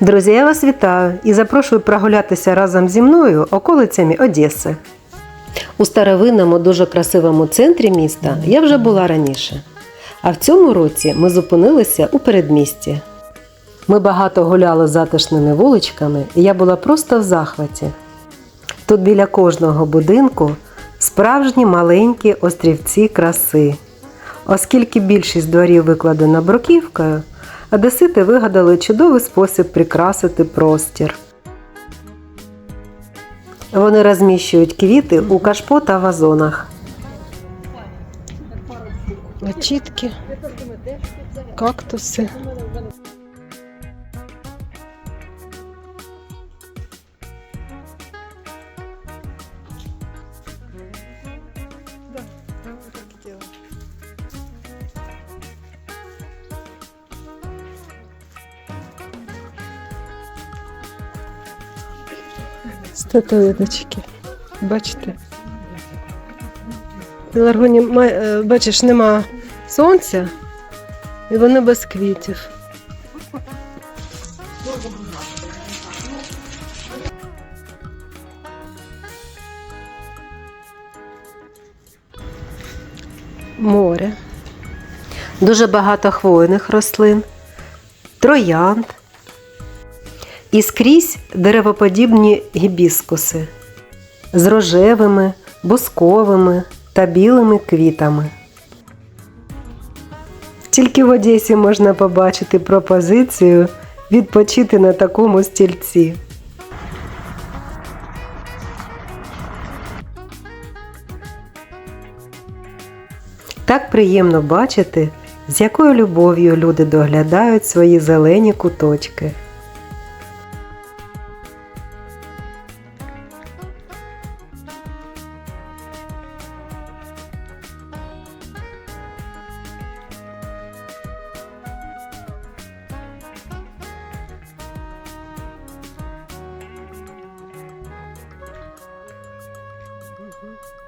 Друзі, я вас вітаю і запрошую прогулятися разом зі мною околицями Одеси. У старовинному дуже красивому центрі міста я вже була раніше. А в цьому році ми зупинилися у передмісті. Ми багато гуляли затишними вуличками, і я була просто в захваті. Тут біля кожного будинку справжні маленькі острівці краси. Оскільки більшість дворів викладена бруківкою, одесити вигадали чудовий спосіб прикрасити простір. Вони розміщують квіти у кашпо та вазонах. Начітки, кактуси. Статуеточки. Бачите? В Пеларгоні, ма- е, бачиш, нема сонця, і вони без квітів. Море. Дуже багато хвойних рослин, троянд, і скрізь деревоподібні гібіскуси з рожевими, бусковими та білими квітами. Тільки в Одесі можна побачити пропозицію відпочити на такому стільці. Так приємно бачити, з якою любов'ю люди доглядають свої зелені куточки. Mm-hmm.